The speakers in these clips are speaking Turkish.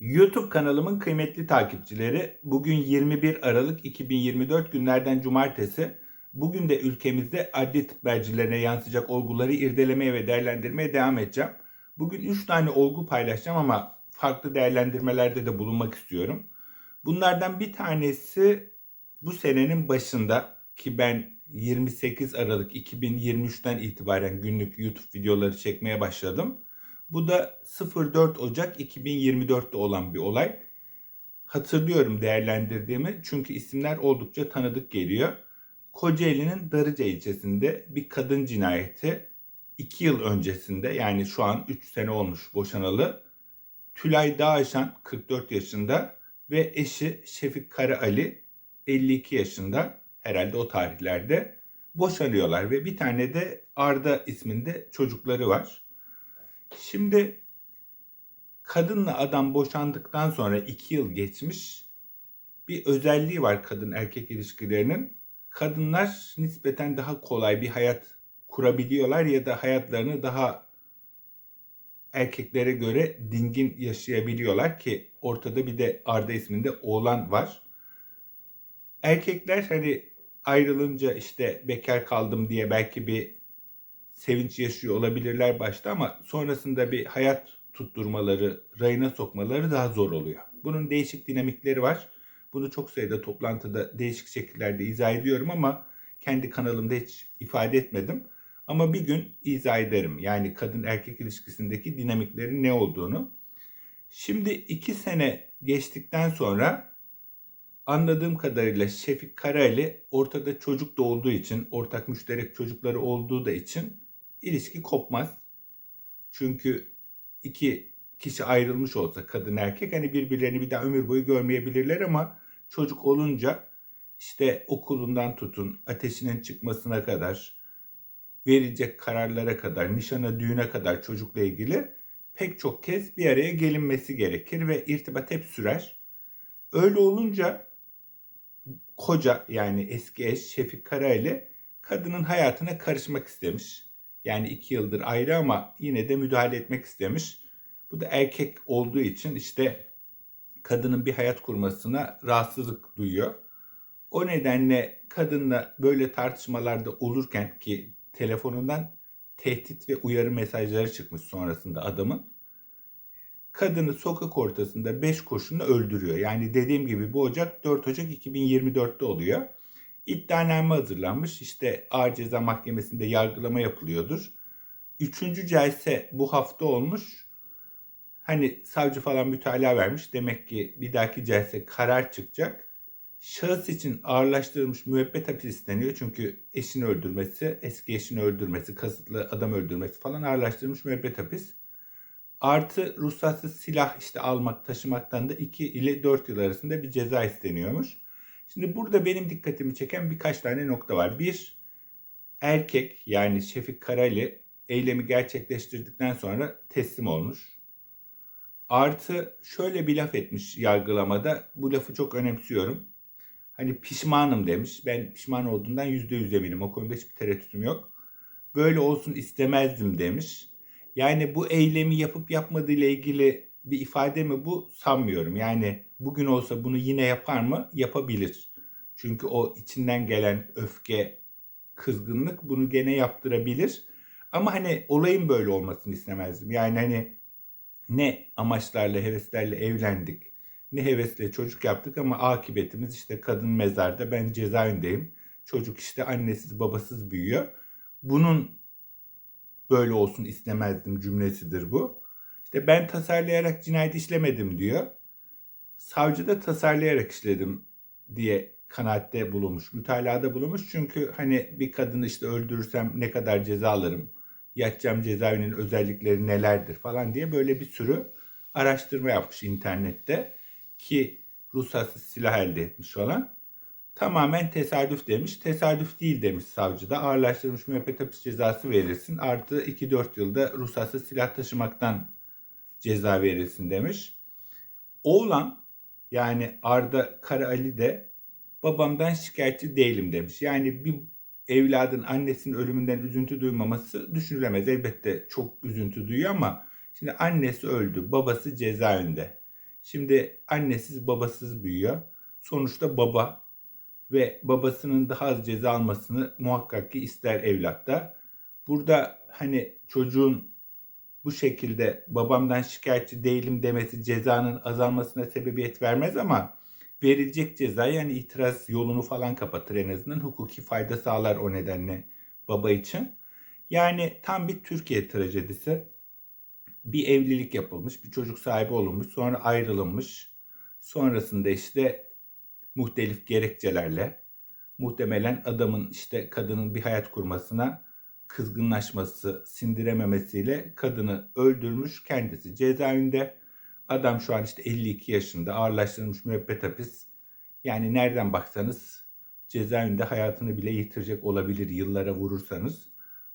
YouTube kanalımın kıymetli takipçileri, bugün 21 Aralık 2024 günlerden cumartesi. Bugün de ülkemizde adli tıp mercilerine yansıyacak olguları irdelemeye ve değerlendirmeye devam edeceğim. Bugün 3 tane olgu paylaşacağım ama farklı değerlendirmelerde de bulunmak istiyorum. Bunlardan bir tanesi bu senenin başında ki ben 28 Aralık 2023'ten itibaren günlük YouTube videoları çekmeye başladım. Bu da 04 Ocak 2024'te olan bir olay. Hatırlıyorum değerlendirdiğimi çünkü isimler oldukça tanıdık geliyor. Kocaeli'nin Darıca ilçesinde bir kadın cinayeti 2 yıl öncesinde yani şu an 3 sene olmuş boşanalı. Tülay Dağaşan 44 yaşında ve eşi Şefik Kara Ali 52 yaşında herhalde o tarihlerde boşanıyorlar ve bir tane de Arda isminde çocukları var. Şimdi kadınla adam boşandıktan sonra iki yıl geçmiş bir özelliği var kadın erkek ilişkilerinin. Kadınlar nispeten daha kolay bir hayat kurabiliyorlar ya da hayatlarını daha erkeklere göre dingin yaşayabiliyorlar ki ortada bir de Arda isminde oğlan var. Erkekler hani ayrılınca işte bekar kaldım diye belki bir sevinç yaşıyor olabilirler başta ama sonrasında bir hayat tutturmaları, rayına sokmaları daha zor oluyor. Bunun değişik dinamikleri var. Bunu çok sayıda toplantıda değişik şekillerde izah ediyorum ama kendi kanalımda hiç ifade etmedim. Ama bir gün izah ederim. Yani kadın erkek ilişkisindeki dinamiklerin ne olduğunu. Şimdi iki sene geçtikten sonra anladığım kadarıyla Şefik Karayeli ortada çocuk da olduğu için, ortak müşterek çocukları olduğu da için ilişki kopmaz. Çünkü iki kişi ayrılmış olsa kadın erkek hani birbirlerini bir daha ömür boyu görmeyebilirler ama çocuk olunca işte okulundan tutun ateşinin çıkmasına kadar verilecek kararlara kadar nişana düğüne kadar çocukla ilgili pek çok kez bir araya gelinmesi gerekir ve irtibat hep sürer. Öyle olunca koca yani eski eş Şefik Karayeli kadının hayatına karışmak istemiş. Yani iki yıldır ayrı ama yine de müdahale etmek istemiş. Bu da erkek olduğu için işte kadının bir hayat kurmasına rahatsızlık duyuyor. O nedenle kadınla böyle tartışmalarda olurken ki telefonundan tehdit ve uyarı mesajları çıkmış sonrasında adamın. Kadını sokak ortasında 5 kurşunla öldürüyor. Yani dediğim gibi bu Ocak 4 Ocak 2024'te oluyor. İddianame hazırlanmış. İşte Ağır Ceza Mahkemesi'nde yargılama yapılıyordur. Üçüncü celse bu hafta olmuş. Hani savcı falan mütalaa vermiş. Demek ki bir dahaki celse karar çıkacak. Şahıs için ağırlaştırılmış müebbet hapis isteniyor. Çünkü eşini öldürmesi, eski eşini öldürmesi, kasıtlı adam öldürmesi falan ağırlaştırılmış müebbet hapis. Artı ruhsatsız silah işte almak, taşımaktan da 2 ile 4 yıl arasında bir ceza isteniyormuş. Şimdi burada benim dikkatimi çeken birkaç tane nokta var. Bir, erkek yani Şefik Karali eylemi gerçekleştirdikten sonra teslim olmuş. Artı şöyle bir laf etmiş yargılamada. Bu lafı çok önemsiyorum. Hani pişmanım demiş. Ben pişman olduğundan yüzde yüz eminim. O konuda hiçbir tereddütüm yok. Böyle olsun istemezdim demiş. Yani bu eylemi yapıp yapmadığı ile ilgili bir ifade mi bu sanmıyorum. Yani bugün olsa bunu yine yapar mı? Yapabilir. Çünkü o içinden gelen öfke, kızgınlık bunu gene yaptırabilir. Ama hani olayın böyle olmasını istemezdim. Yani hani ne amaçlarla, heveslerle evlendik, ne hevesle çocuk yaptık ama akıbetimiz işte kadın mezarda, ben cezaevindeyim. Çocuk işte annesiz babasız büyüyor. Bunun böyle olsun istemezdim cümlesidir bu. İşte ben tasarlayarak cinayet işlemedim diyor. Savcı da tasarlayarak işledim diye kanaatte bulunmuş, mütalada bulunmuş. Çünkü hani bir kadını işte öldürürsem ne kadar ceza alırım, yatacağım cezaevinin özellikleri nelerdir falan diye böyle bir sürü araştırma yapmış internette ki ruhsatsız silah elde etmiş falan. Tamamen tesadüf demiş. Tesadüf değil demiş savcı da. Ağırlaştırılmış müebbet hapis cezası verilsin. Artı 2-4 yılda ruhsatsız silah taşımaktan ceza verilsin demiş. Oğlan yani Arda Kara Ali de babamdan şikayetçi değilim demiş. Yani bir evladın annesinin ölümünden üzüntü duymaması düşünülemez. Elbette çok üzüntü duyuyor ama şimdi annesi öldü, babası cezaevinde. Şimdi annesiz babasız büyüyor. Sonuçta baba ve babasının daha az ceza almasını muhakkak ki ister evlatta. Burada hani çocuğun bu şekilde babamdan şikayetçi değilim demesi cezanın azalmasına sebebiyet vermez ama verilecek ceza yani itiraz yolunu falan kapatır en azından hukuki fayda sağlar o nedenle baba için. Yani tam bir Türkiye trajedisi. Bir evlilik yapılmış, bir çocuk sahibi olunmuş, sonra ayrılınmış. Sonrasında işte muhtelif gerekçelerle muhtemelen adamın işte kadının bir hayat kurmasına kızgınlaşması, sindirememesiyle kadını öldürmüş kendisi cezaevinde. Adam şu an işte 52 yaşında ağırlaştırılmış müebbet hapis. Yani nereden baksanız cezaevinde hayatını bile yitirecek olabilir yıllara vurursanız.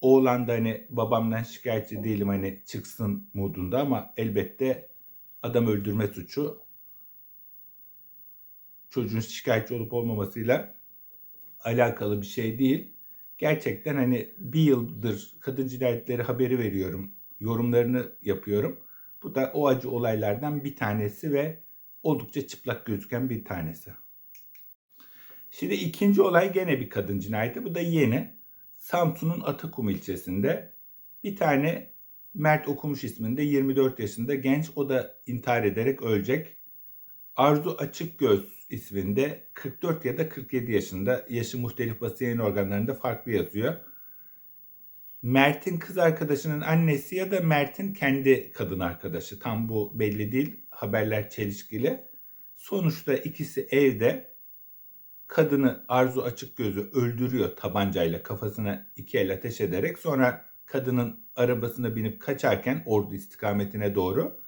Oğlan da hani babamdan şikayetçi değilim hani çıksın modunda ama elbette adam öldürme suçu çocuğun şikayetçi olup olmamasıyla alakalı bir şey değil. Gerçekten hani bir yıldır kadın cinayetleri haberi veriyorum. Yorumlarını yapıyorum. Bu da o acı olaylardan bir tanesi ve oldukça çıplak gözüken bir tanesi. Şimdi ikinci olay gene bir kadın cinayeti. Bu da yeni. Samsun'un Atakum ilçesinde bir tane Mert Okumuş isminde 24 yaşında genç o da intihar ederek ölecek. Arzu Açıkgöz isminde 44 ya da 47 yaşında yaşı muhtelif basın yayın organlarında farklı yazıyor. Mert'in kız arkadaşının annesi ya da Mert'in kendi kadın arkadaşı tam bu belli değil haberler çelişkili. Sonuçta ikisi evde kadını Arzu açık gözü öldürüyor tabancayla kafasına iki el ateş ederek sonra kadının arabasına binip kaçarken ordu istikametine doğru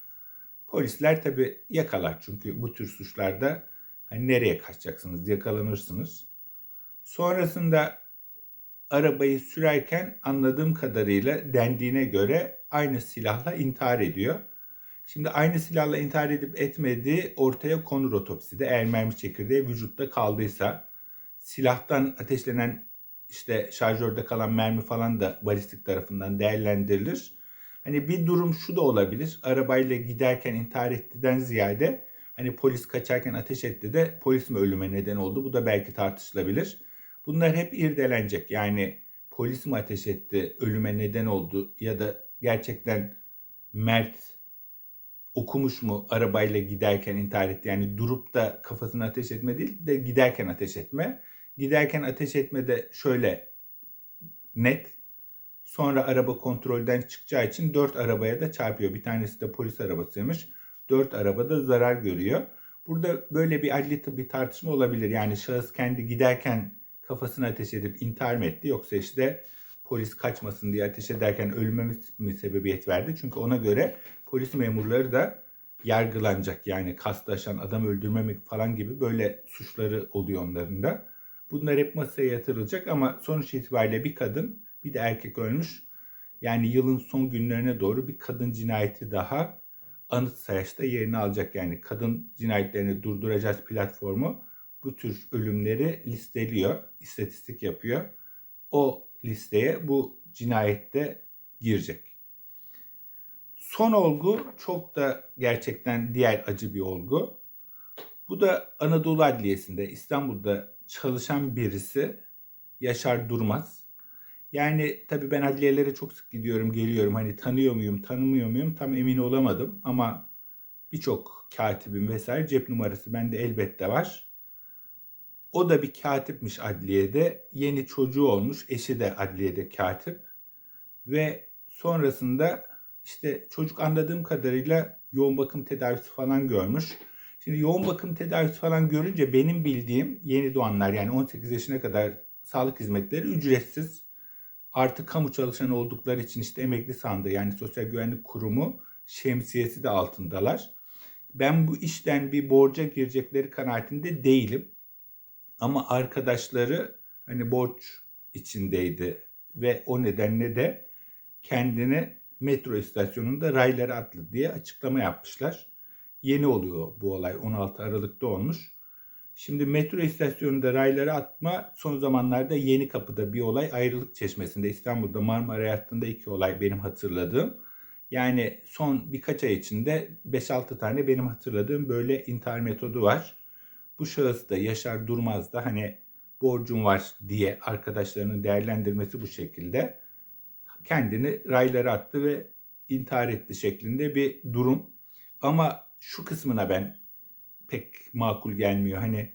polisler tabi yakalar çünkü bu tür suçlarda hani nereye kaçacaksınız yakalanırsınız. Sonrasında arabayı sürerken anladığım kadarıyla dendiğine göre aynı silahla intihar ediyor. Şimdi aynı silahla intihar edip etmediği ortaya konur otopside. Eğer mermi çekirdeği vücutta kaldıysa silahtan ateşlenen işte şarjörde kalan mermi falan da balistik tarafından değerlendirilir. Hani bir durum şu da olabilir. Arabayla giderken intihar ettiden ziyade hani polis kaçarken ateş etti de polis mi ölüme neden oldu? Bu da belki tartışılabilir. Bunlar hep irdelenecek. Yani polis mi ateş etti, ölüme neden oldu ya da gerçekten Mert okumuş mu arabayla giderken intihar etti? Yani durup da kafasına ateş etme değil de giderken ateş etme. Giderken ateş etme de şöyle net. Sonra araba kontrolden çıkacağı için dört arabaya da çarpıyor. Bir tanesi de polis arabasıymış. Dört arabada zarar görüyor. Burada böyle bir adli tıbbi tartışma olabilir. Yani şahıs kendi giderken kafasına ateş edip intihar mı etti yoksa işte polis kaçmasın diye ateş ederken ölüme mi sebebiyet verdi? Çünkü ona göre polis memurları da yargılanacak. Yani kastlaşan adam öldürme mi falan gibi böyle suçları oluyor onların da. Bunlar hep masaya yatırılacak ama sonuç itibariyle bir kadın bir de erkek ölmüş. Yani yılın son günlerine doğru bir kadın cinayeti daha anıt sayaçta yerini alacak. Yani kadın cinayetlerini durduracağız platformu bu tür ölümleri listeliyor, istatistik yapıyor. O listeye bu cinayette girecek. Son olgu çok da gerçekten diğer acı bir olgu. Bu da Anadolu Adliyesi'nde İstanbul'da çalışan birisi Yaşar Durmaz. Yani tabii ben adliyelere çok sık gidiyorum, geliyorum. Hani tanıyor muyum, tanımıyor muyum tam emin olamadım. Ama birçok katibim vesaire cep numarası bende elbette var. O da bir katipmiş adliyede. Yeni çocuğu olmuş. Eşi de adliyede katip. Ve sonrasında işte çocuk anladığım kadarıyla yoğun bakım tedavisi falan görmüş. Şimdi yoğun bakım tedavisi falan görünce benim bildiğim yeni doğanlar yani 18 yaşına kadar sağlık hizmetleri ücretsiz. Artı kamu çalışanı oldukları için işte emekli sandığı yani Sosyal Güvenlik Kurumu şemsiyesi de altındalar. Ben bu işten bir borca girecekleri kanaatinde değilim. Ama arkadaşları hani borç içindeydi ve o nedenle de kendini metro istasyonunda raylara atlı diye açıklama yapmışlar. Yeni oluyor bu olay 16 Aralık'ta olmuş. Şimdi metro istasyonunda raylara atma son zamanlarda Yeni Kapı'da bir olay ayrılık çeşmesinde İstanbul'da Marmara hattında iki olay benim hatırladığım. Yani son birkaç ay içinde 5-6 tane benim hatırladığım böyle intihar metodu var. Bu şahıs da Yaşar Durmaz da hani borcum var diye arkadaşlarının değerlendirmesi bu şekilde kendini raylara attı ve intihar etti şeklinde bir durum. Ama şu kısmına ben pek makul gelmiyor. Hani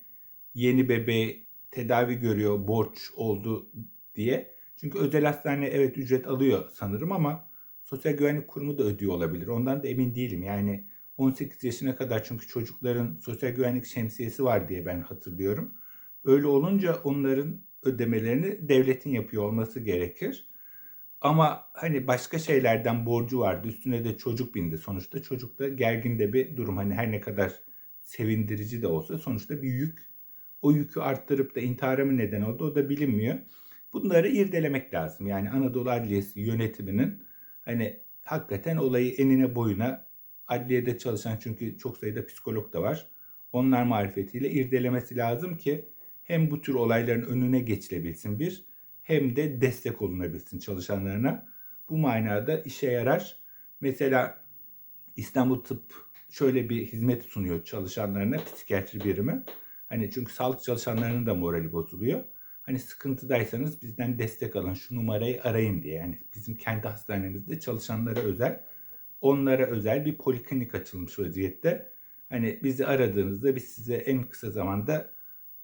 yeni bebeği tedavi görüyor borç oldu diye. Çünkü özel hastane evet ücret alıyor sanırım ama Sosyal Güvenlik Kurumu da ödüyor olabilir. Ondan da emin değilim. Yani 18 yaşına kadar çünkü çocukların sosyal güvenlik şemsiyesi var diye ben hatırlıyorum. Öyle olunca onların ödemelerini devletin yapıyor olması gerekir. Ama hani başka şeylerden borcu vardı. Üstüne de çocuk bindi. Sonuçta çocuk da gergin de bir durum. Hani her ne kadar sevindirici de olsa sonuçta bir yük. O yükü arttırıp da intihara mı neden oldu o da bilinmiyor. Bunları irdelemek lazım. Yani Anadolu Adliyesi yönetiminin hani hakikaten olayı enine boyuna adliyede çalışan çünkü çok sayıda psikolog da var. Onlar marifetiyle irdelemesi lazım ki hem bu tür olayların önüne geçilebilsin bir hem de destek olunabilsin çalışanlarına. Bu manada işe yarar. Mesela İstanbul Tıp şöyle bir hizmet sunuyor çalışanlarına psikiyatri birimi. Hani çünkü sağlık çalışanlarının da morali bozuluyor. Hani sıkıntıdaysanız bizden destek alın şu numarayı arayın diye. Yani bizim kendi hastanemizde çalışanlara özel onlara özel bir poliklinik açılmış vaziyette. Hani bizi aradığınızda biz size en kısa zamanda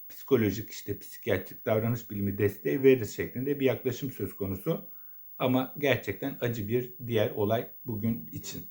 psikolojik işte psikiyatrik davranış bilimi desteği veririz şeklinde bir yaklaşım söz konusu. Ama gerçekten acı bir diğer olay bugün için.